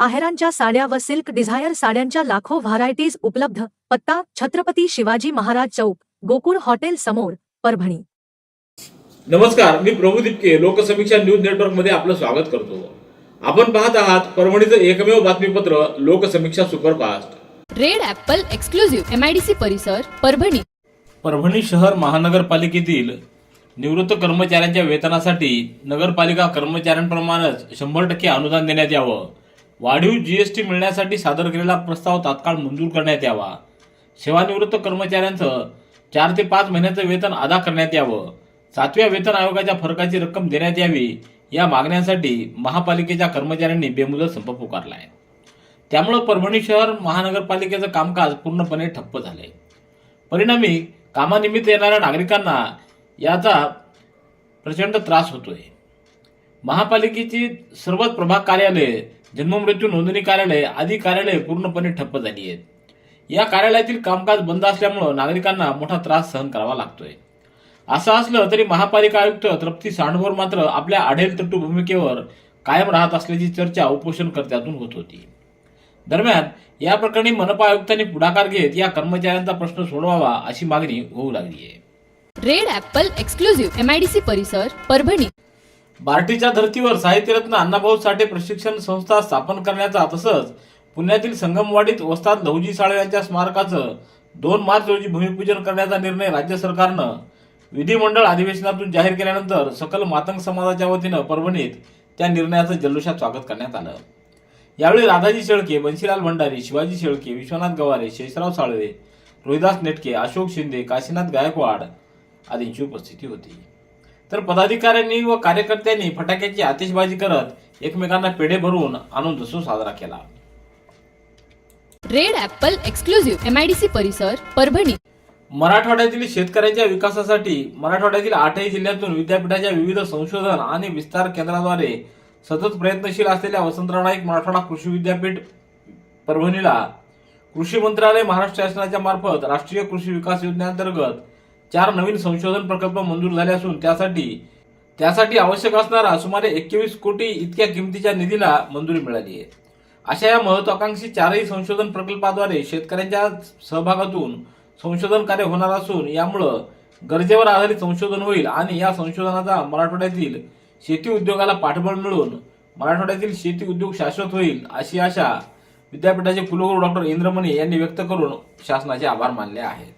आहेरांच्या साड्या व silk Dzire साड्यांच्या लाखो व्हरायटीज उपलब्ध. पत्ता छत्रपती शिवाजी महाराज चौक गोकुळ हॉटेल समोर परभणी. नमस्कार मी प्रभू दिपके लोकसमीक्षा न्यूज नेटवर्कमध्ये आपलं स्वागत करतो. आपण पाहत आहात परभणीचं एकमेव बातमीपत्र Loksamiksha superfast. Red apple exclusive MIDC परिसर परभणी. परभणी शहर महानगरपालिकेतील निवृत्त कर्मचाऱ्यांच्या वेतनासाठी नगरपालिका कर्मचाऱ्यांप्रमाणेच शंभर टक्के अनुदान देण्यात यावं. वाढीव जीएसटी मिळण्यासाठी सादर केलेला प्रस्ताव तात्काळ मंजूर करण्यात यावा. सेवानिवृत्त कर्मचाऱ्यांचं चार ते पाच महिन्याचं वेतन अदा करण्यात यावं. सातव्या वेतन आयोगाच्या फरकाची रक्कम देण्यात यावी या मागण्यांसाठी महापालिकेच्या कर्मचाऱ्यांनी बेमुदत संप पुकारलाय. त्यामुळं परभणी शहर महानगरपालिकेचं कामकाज पूर्णपणे ठप्प झाले परिणामी कामानिमित्त येणाऱ्या नागरिकांना याचा प्रचंड त्रास होतोय. महापालिकेची सर्वच प्रभाग कार्यालये जन्ममृत्यू नोंदणी कार्यालय आदी कार्यालये पूर्णपणे ठप्प झाली आहेत. या कार्यालयातील कामकाज बंद असल्यामुळं नागरिकांना मोठा त्रास सहन करावा लागतोय. असं असलं तरी महापालिका आयुक्त तृप्ती सांडभोर मात्र आपल्या आढेल तट्टू भूमिकेवर कायम राहत असल्याची चर्चा उपोषणकर्त्यातून होत होती. दरम्यान या प्रकरणी मनपा आयुक्तांनी पुढाकार घेत या कर्मचाऱ्यांचा प्रश्न सोडवावा अशी मागणी होऊ लागली आहे. रेड ॲपल एक्सक्लुझिव्ह एमआयडीसी परिसर परभणी. बार्टीच्या धर्तीवर साहित्यरत्न अण्णाभाऊ साठे प्रशिक्षण संस्था स्थापन करण्याचा तसंच पुण्यातील संगमवाडीत वस्ताद लहुजी साळे यांच्या स्मारकाचं दोन मार्च रोजी भूमिपूजन करण्याचा निर्णय राज्य सरकारनं विधिमंडळ अधिवेशनातून जाहीर केल्यानंतर सकल मातंग समाजाच्या वतीनं परभणीत त्या निर्णयाचं जल्लोषात स्वागत करण्यात आलं. यावेळी राधाजी शेळके बन्सीलाल भंडारी शिवाजी शेळके विश्वनाथ गवारे शेषराव साळवे रोहिदास नेटके अशोक शिंदे काशीनाथ गायकवाड आदींची उपस्थिती होती. तर पदाधिकाऱ्यांनी व कार्यकर्त्यांनी फटाक्याची आतिषबाजी करत एकमेकांना पेढे भरून आनंदोत्सव साजरा केला. रेड ॲपल एक्सक्लुझिव्ह एमआयडीसी परिसर परभणी. मराठवाड्यातील शेतकऱ्यांच्या विकासासाठी मराठवाड्यातील आठही जिल्ह्यातून विद्यापीठाच्या विविध संशोधन आणि विस्तार केंद्राद्वारे सतत प्रयत्नशील असलेल्या वसंतराव नाईक मराठवाडा कृषी विद्यापीठ परभणीला कृषी मंत्रालय महाराष्ट्र शासनाच्या मार्फत राष्ट्रीय कृषी विकास योजनेअंतर्गत चार नवीन संशोधन प्रकल्प मंजूर झाले असून त्यासाठी त्यासाठी आवश्यक असणारा सुमारे एकवीस कोटी इतक्या किमतीच्या निधीला मंजुरी मिळाली आहे. अशा या महत्वाकांक्षी चारही संशोधन प्रकल्पाद्वारे शेतकऱ्यांच्या सहभागातून संशोधन कार्य होणार असून यामुळं गरजेवर आधारित संशोधन होईल आणि या संशोधनाचा मराठवाड्यातील शेती उद्योगाला पाठबळ मिळून मराठवाड्यातील शेती उद्योग शाश्वत होईल अशी आशा विद्यापीठाचे कुलगुरू डॉक्टर इंद्रमणी यांनी व्यक्त करून शासनाचे आभार मानले आहेत.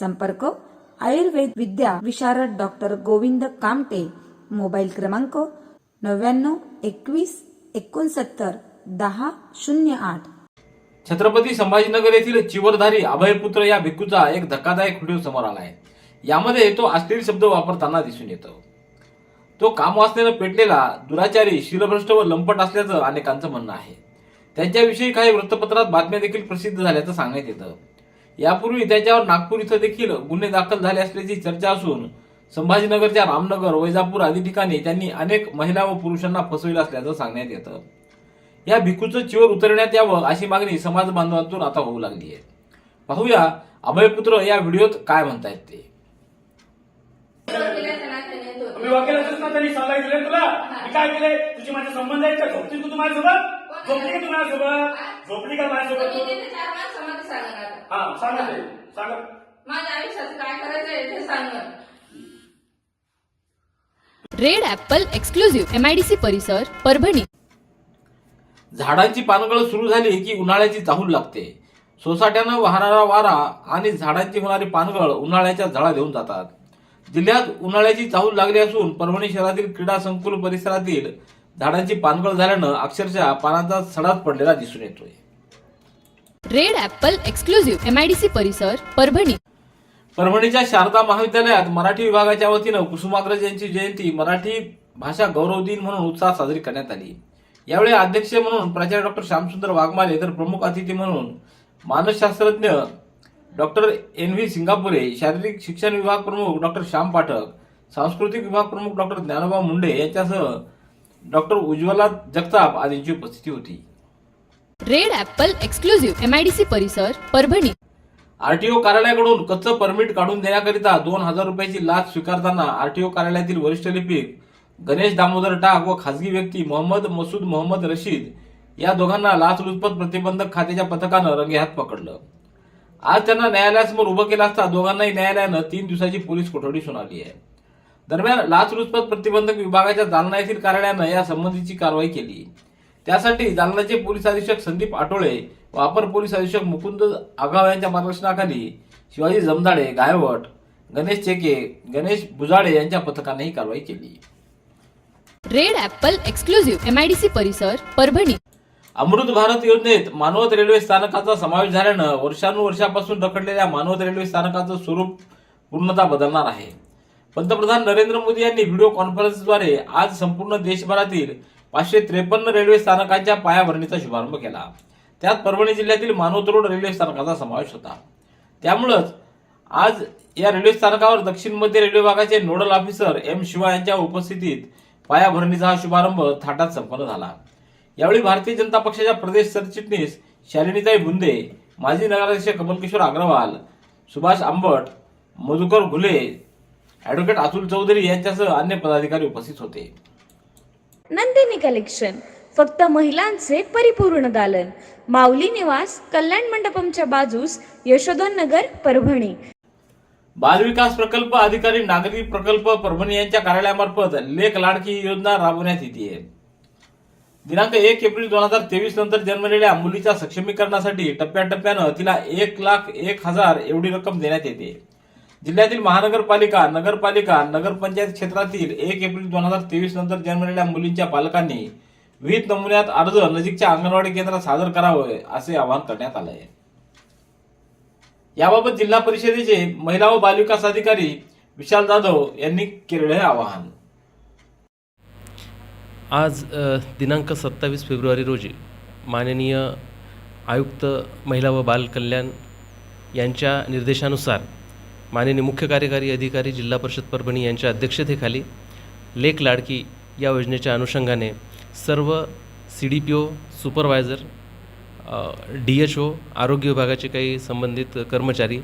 संपर्क आयुर्वेद विद्या विशारद डॉक्टर गोविंद कामटे मोबाईल क्रमांक नव्याण्णव एकवीस एकोणसत्तर दहा शून्य आठ. छत्रपती संभाजीनगर येथील चिवरधारी अभयपुत्र या भिक्खूचा एक धक्कादायक व्हिडिओ समोर आला आहे. यामध्ये तो अश्लील शब्द वापरताना दिसून येतो. तो कामवासनेनं पेटलेला दुराचारी शिलभ्रष्ट व लंपट असल्याचं अनेकांचं म्हणणं आहे. त्यांच्याविषयी काही वृत्तपत्रात बातम्या देखील प्रसिद्ध झाल्याचं सांगण्यात येतं. यापूर्वी त्याच्यावर नागपूर इथं देखील गुन्हे दाखल झाले असल्याची चर्चा असून संभाजीनगरच्या रामनगर वैजापूर आदी ठिकाणी त्यांनी अनेक महिला व पुरुषांना फसविलं असल्याचं सांगण्यात येतं. या भिकूचं चिवर उतरण्यात यावं अशी मागणी समाज बांधवांतून आता होऊ लागली आहे. पाहूया अभयपुत्र या व्हिडिओत काय म्हणतायत ते. मी वकिलाचंच ना त्यांनी सल्ला दिले तुला. मी काय केले तुझी माझे संबंध आहेत का? झोपली तू माझ्यासोबत? झोपली का तू माझ्यासोबत? झोपली का माझ्यासोबत तू? सांगणार? हा सांगा ते सांगा. माझ्या आयुष्यात काय करायचंय ते सांगणार. रेड ॲपल एक्सक्लुझिव्ह एमआयडीसी परिसर परभणी. झाडांची पानगळ सुरू झाली की उन्हाळ्याची चाहूल लागते. सोसाट्यानं वाहणारा वारा आणि झाडांची होणारी पानगळ उन्हाळ्याच्या झळा देऊन जातात. जिल्ह्यात उन्हाळ्याची चाहूल लागली असून परभणी शहरातील क्रीडा संकुल परिसरातील झाडांची पानगळ झाल्यानं अक्षरशः पानांचा सडाच पडलेला दिसून येतोय. रेड ऍपल एक्सक्लुझिव्ह एमआयडीसी परिसर परभणी. परभणीच्या शारदा महाविद्यालयात मराठी विभागाच्या वतीनं कुसुमाग्रज यांची जयंती मराठी भाषा गौरव दिन म्हणून उत्साहात साजरी करण्यात आली. यावेळी अध्यक्ष म्हणून प्राचार्य डॉक्टर श्यामसुंदर वाघमारे तर प्रमुख अतिथी म्हणून मानसशास्त्रज्ञ डॉक्टर एन व्ही सिंगापुरे शारीरिक शिक्षण विभाग प्रमुख डॉक्टर श्याम पाठक सांस्कृतिक विभाग प्रमुख डॉक्टर ज्ञानोबा मुंडे यांच्यासह डॉक्टर उज्ज्वला जगताप आदींची उपस्थिती होती. रेड ऍपल एक्सक्लुझिव्ह एमआयडीसी परिसर परभणी. आरटीओ कार्यालयाकडून कच्चं परमिट काढून देण्याकरिता दोन हजार रुपयाची लाच स्वीकारताना आरटीओ कार्यालयातील वरिष्ठ लिपिक गणेश दामोदर टाक व खासगी व्यक्ती मोहम्मद मसूद मोहम्मद रशीद या दोघांना लाचलुचपत प्रतिबंधक खात्याच्या पथकानं रंगेहात पकडलं. आज त्यांना न्यायालयासमोर उभं केलं असता दोघांनाही न्यायालयानं तीन दिवसाची पोलीस कोठडी सुनावली आहे. दरम्यान लाचलुचपत प्रतिबंधक विभागाच्या जालना येथील कार्यालयानं या संबंधीची कारवाई केली. त्यासाठी जालन्याचे पोलीस अधीक्षक संदीप आठोळे व अपर पोलीस अधीक्षक मुकुंद आगाव यांच्या मार्गदर्शनाखाली शिवाजी जमदाडे गायवट गणेश चेके गणेश बुजाडे यांच्या पथकाने ही कारवाई केली. रेड ॲपल एक्सक्लुझिव्ह एमआयडीसी परिसर परभणी. अमृत भारत योजनेत मानवत रेल्वे स्थानकाचा समावेश झाल्यानं वर्षानुवर्षापासून रखडलेल्या मानवत रेल्वे स्थानकाचं स्वरूप पूर्णतः बदलणार आहे. पंतप्रधान नरेंद्र मोदी यांनी व्हिडिओ कॉन्फरन्सद्वारे आज संपूर्ण देशभरातील पाचशे त्रेपन्न रेल्वे स्थानकांच्या पायाभरणीचा शुभारंभ केला. त्यात परभणी जिल्ह्यातील मानवत रोड रेल्वे स्थानकाचा समावेश होता. त्यामुळंच आज या रेल्वे स्थानकावर दक्षिण मध्य रेल्वे विभागाचे नोडल ऑफिसर एम शिवा यांच्या उपस्थितीत पायाभरणीचा हा शुभारंभ थाटात संपन्न झाला. यावेळी भारतीय जनता पक्षाच्या प्रदेश सरचिटणीस शालिनीताई बुंदे माजी नगराध्यक्ष कमलकिशोर अग्रवाल सुभाष आंबट मधुकर घुले ॲडव्होकेट अतुल चौधरी यांच्यासह अन्य पदाधिकारी उपस्थित होते. नंदिनी कलेक्शन. फक्त महिलांचे परिपूर्ण दालन. माऊली निवास कल्याण मंडपमच्या बाजूस यशोधन नगर परभणी. बालविकास प्रकल्प अधिकारी नागरी प्रकल्प परभणी यांच्या कार्यालयामार्फत लेख लाडकी ही योजना राबवण्यात येते. दिनांक एक एप्रिल दोन हजार तेवीस नंतर जन्मलेल्या मुलीच्या सक्षमीकरणासाठी टप्प्याटप्प्यानं तिला एक लाख एक हजार एवढी रक्कम देण्यात येते. जिल्ह्यातील महानगरपालिका नगरपालिका नगरपंचायत क्षेत्रातील एक एप्रिल दोन हजार तेवीस नंतर जन्मलेल्या मुलींच्या पालकांनी विहित नमुन्यात अर्ज नजीकच्या अंगणवाडी केंद्रात सादर करावे असे आवाहन करण्यात आले आहे याबाबत जिल्हा परिषदेचे महिला व बालविकास अधिकारी विशाल जाधव यांनी केलेले आवाहन. आज दिनांक सत्तावीस फेब्रुवारी रोजी माननीय आयुक्त महिला व बाल कल्याण यांच्या निर्देशानुसार माननीय मुख्य कार्यकारी अधिकारी जिल्हा परिषद परभणी यांच्या अध्यक्षतेखाली लेख लाडकी या योजनेच्या अनुषंगाने सर्व C D P O supervisor D H O आरोग्य विभागाचे काही संबंधित कर्मचारी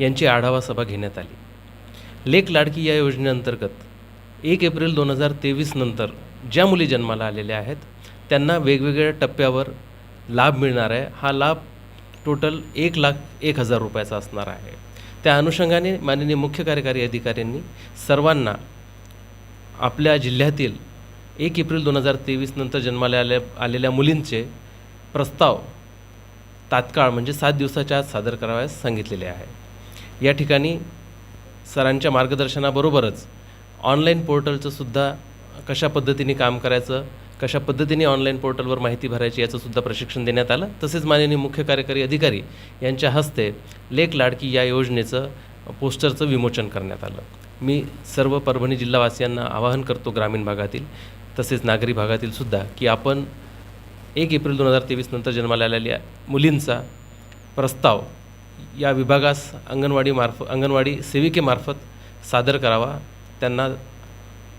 यांची आढावा सभा घेण्यात आली. लेख लाडकी या योजनेअंतर्गत एक एप्रिल दोन हजार तेवीस नंतर ज्या मुली जन्माला आलेल्या आहेत त्यांना वेगवेगळ्या टप्प्यावर लाभ मिळणार आहे. हा लाभ टोटल एक लाख एक हजार रुपयाचा असणार आहे. त्या अनुषंगाने माननीय मुख्य कार्यकारी अधिकाऱ्यांनी सर्वांना आपल्या जिल्ह्यातील एक एप्रिल दोन हजार तेवीस नंतर जन्माला आल्या आलेल्या मुलींचे प्रस्ताव तात्काळ म्हणजे सात दिवसाच्या आत सादर करावयास सांगितलेले आहे. या ठिकाणी सरांच्या मार्गदर्शनाबरोबरच ऑनलाईन पोर्टलचं सुद्धा कशा पद्धतीने काम करायचं कशा पद्धतीने ऑनलाईन पोर्टलवर माहिती भरायची याचंसुद्धा प्रशिक्षण देण्यात आलं. तसेच माननीय मुख्य कार्यकारी अधिकारी यांच्या हस्ते लेख लाडकी या योजनेचं पोस्टरचं विमोचन करण्यात आलं. मी सर्व परभणी जिल्हावासियांना आवाहन करतो ग्रामीण भागातील तसेच नागरी भागातील सुद्धा की आपण एक एप्रिल दोन हजार तेवीस नंतर जन्माला आलेल्या मुलींचा प्रस्ताव या विभागास अंगणवाडी मार्फ अंगणवाडी सेविकेमार्फत सादर करावा. त्यांना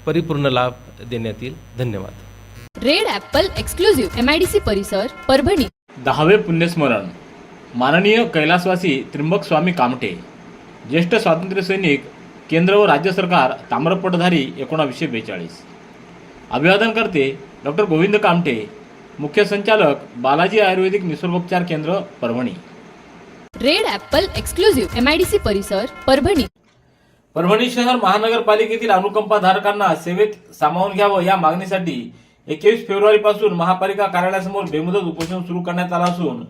परिपूर्ण लाभ देण्यात येईल. धन्यवाद. रेड ॲपल एक्सक्लुझिव्ह एमआयडीसी परिसर परभणी. दहावे पुण्यस्मरण. माननीय कैलासवासी त्र्यंबक स्वामी कामटे ज्येष्ठ स्वातंत्र्य सैनिक केंद्र व राज्य सरकार ताम्रपटधारी एकोणावीसशे बेचाळीस. अभिवादन करते डॉक्टर गोविंद कामटे मुख्य संचालक बालाजी आयुर्वेदिक निसर्गोपचार केंद्र Parbhani. Red apple exclusive MIDC परिसर परभणी. परभणी शहर महानगरपालिकेतील अनुकंपाधारकांना सेवेत सामावून घ्यावं या मागणीसाठी एकवीस फेब्रुवारीपासून महापालिका कार्यालयासमोर बेमुदत उपोषण सुरू करण्यात आलं असून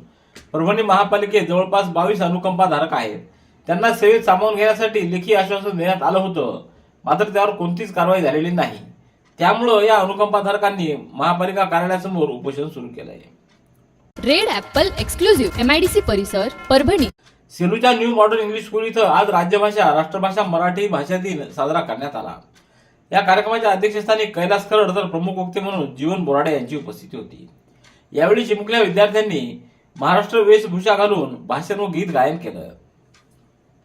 परभणी महापालिकेत जवळपास बावीस अनुकंपाधारक आहेत. त्यांना सेवेत सामावून घेण्यासाठी लेखी आश्वासन देण्यात आलं होतं मात्र त्यावर कोणतीच कारवाई झालेली नाही. त्यामुळं या अनुकंपाधारकांनी महापालिका कार्यालयासमोर उपोषण सुरू केलं आहे रेड ॲपल एक्सक्लुझिव्ह एमआयडीसी परिसर परभणी. सेलूच्या न्यू मॉडर्न इंग्लिश स्कूल इथं आज राज्यभाषा राष्ट्रभाषा मराठी भाषा दिन साजरा करण्यात आला. या कार्यक्रमाच्या अध्यक्षस्थानी कैलास खरड तर प्रमुख वक्ते म्हणून जीवन बोराडे यांची उपस्थिती होती. यावेळी चिमुकल्या विद्यार्थ्यांनी महाराष्ट्र वेशभूषा घालून भाषण व गीत गायन केलं.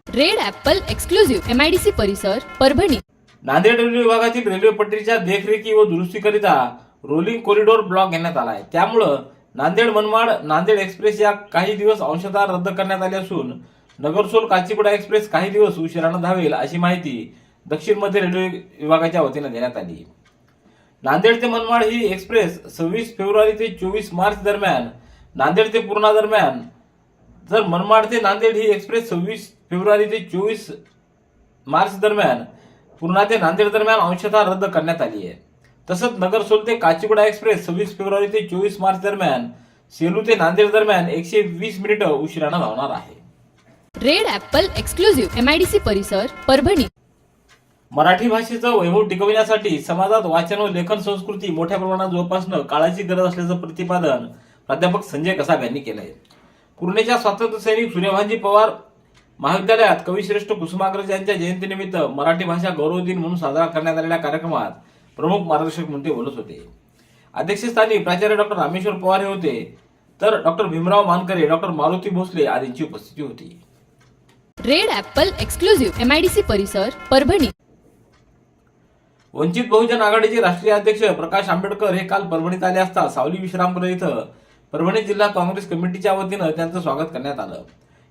रेड ॲपल एक्सक्लुझिव्ह एमआयडीसी परिसर परभणी. नांदेड रेल्वे विभागातील रेल्वे पट्टीच्या देखरेखी व दुरुस्तीकरिता रोलिंग कॉरिडॉर ब्लॉक घेण्यात आला आहे. त्यामुळं नांदेड मनमाड नांदेड एक्सप्रेस या काही दिवस अंशतः रद्द करण्यात आली असून नगरसोल काचीगुडा एक्सप्रेस काही दिवस उशिरानं धावेल अशी माहिती दक्षिण मध्य रेल्वे विभागाच्या वतीनं देण्यात आली. नांदेड ते मनमाड ही एक्सप्रेस सव्वीस फेब्रुवारी ते चोवीस मार्च दरम्यान नांदेड ते पूर्णा दरम्यान जर मनमाड ते नांदेड ही एक्सप्रेस सव्वीस फेब्रुवारी ते चोवीस मार्च दरम्यान पूर्णा ते नांदेड दरम्यान अंशतः रद्द करण्यात आली आहे. तसंच नगरसोल ते काचीगुडा एक्सप्रेस सव्वीस फेब्रुवारी ते चोवीस मार्च दरम्यान सेलू ते नांदेड दरम्यान एकशे वीस मिनिटं उशिरानं धावणार आहे. रेड ऍपल एक्सक्लुझिव्ह एमआयडीसी परिसर परभणी. मराठी भाषेचं वैभव टिकविण्यासाठी समाजात वाचन व लेखन संस्कृती मोठ्या प्रमाणात जोपासणं काळाची गरज असल्याचं प्रतिपादन प्राध्यापक संजय कसाब यांनी केलंय. पूर्णेच्या स्वातंत्र्यसैनिक सूर्यभांजी सूर्यभानजी पवार महाविद्यालयात कविश्रेष्ठ कुसुमाग्रज यांच्या जयंतीनिमित्त मराठी भाषा गौरव दिन म्हणून साजरा करण्यात आलेल्या कार्यक्रमात प्रमुख मार्गदर्शक म्हणून ते बोलत होते. अध्यक्षस्थानी प्राचार्य डॉक्टर रामेश्वर पवार हे होते. तर डॉक्टर भीमराव मानकरे डॉक्टर मारुती भोसले आदींची उपस्थिती होती. रेड ॲपल एक्सक्लुझिव्ह एमआयडीसी परिसर परभणी. वंचित बहुजन आघाडीचे राष्ट्रीय अध्यक्ष प्रकाश आंबेडकर हे काल परभणीत आले असता सावली विश्रामपुरा इथं परभणी जिल्हा काँग्रेस कमिटीच्या वतीनं त्यांचं स्वागत करण्यात आलं.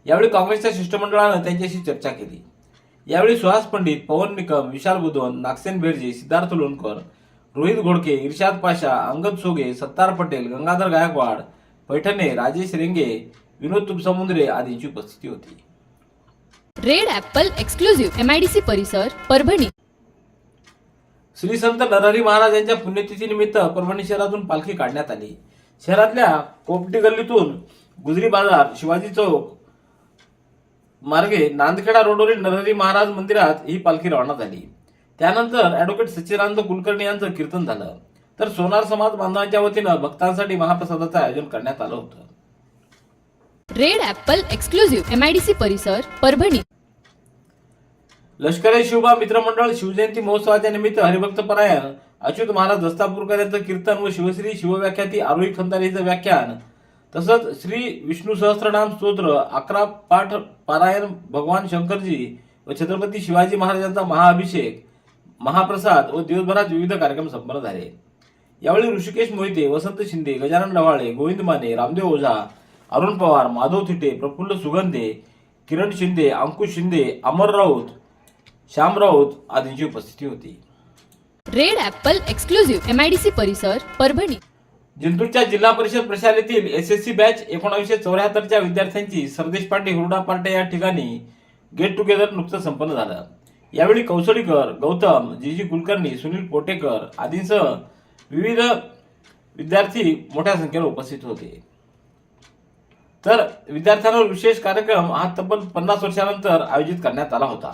यावेळी काँग्रेसच्या शिष्टमंडळानं त्यांच्याशी चर्चा केली. यावेळी सुहास पंडित पवन निकम विशाल बुधवन नागसेन बेर्जे सिद्धार्थ लोणकर रोहित घोडके इर्शाद पाशा अंगद सोगे सत्तार पटेल गंगाधर गायकवाड पैठणे राजेश रेंगे विनोद तुपसमुद्रे आदींची उपस्थिती होती. रेड ॲपल एक्सक्लुझिव्ह एमआयडीसी परिसर परभणी. श्री संत नरहरी महाराज यांच्या पुण्यतिथीनिमित्त परभणी शहरातून पालखी काढण्यात आली. शहरातल्या कोपटी गल्लीतून गुजरी बाजार शिवाजी चौक मार्गे नांदखेडा रोडवरील नरहरी महाराज मंदिरात ही पालखी रवाना झाली. त्यानंतर ऍडव्होकेट सच्चिदानंद कुलकर्णी यांचं कीर्तन झालं. तर सोनार समाज बांधवांच्या वतीनं भक्तांसाठी महाप्रसादाचं आयोजन करण्यात आलं होतं. रेड ॲपल एक्सक्लुझिव्ह एमआयडीसी परिसर परभणी. लष्करी शिवबा मित्रमंडळ शिवजयंती महोत्सवाच्या निमित्त हरिभक्त परायण अच्युत महाराज दस्तापूरकर यांचं कीर्तन व शिवश्री शिवव्याख्याती आरोही खंतारीचं व्याख्यान. तसंच श्री विष्णू सहस्रनाम स्तोत्र अकरा पाठ पारायण भगवान शंकरजी व छत्रपती शिवाजी महाराजांचा महाअभिषेक महाप्रसाद व दिवसभरात विविध कार्यक्रम संपन्न झाले. यावेळी ऋषिकेश मोहिते वसंत शिंदे गजानन डवाळे गोविंद माने रामदेव ओझा अरुण पवार माधव थिटे प्रफुल्ल सुगंधे किरण शिंदे अंकुश शिंदे अमर राऊत श्याम राऊत आदींची उपस्थिती होती. रेड ॲपल एक्सक्लुझिव्ह एमआयडीसी परिसर परभणी. जिंतूरच्या जिल्हा परिषद प्रशालेतील एस एस सी बॅच एकोणावीसशे चौऱ्याहत्तरच्या विद्यार्थ्यांची सरदेश पाटी हुरडा पार्ट्या या ठिकाणी गेट टुगेदर नुकतं संपन्न झालं. यावेळी कौसडीकर गौतम जी जी कुलकर्णी सुनील पोटेकर आदींसह विविध विद्यार्थी मोठ्या संख्येने उपस्थित होते. तर विद्यार्थ्यांवर विशेष कार्यक्रम हा तब्बल पन्नास वर्षानंतर आयोजित करण्यात आला होता.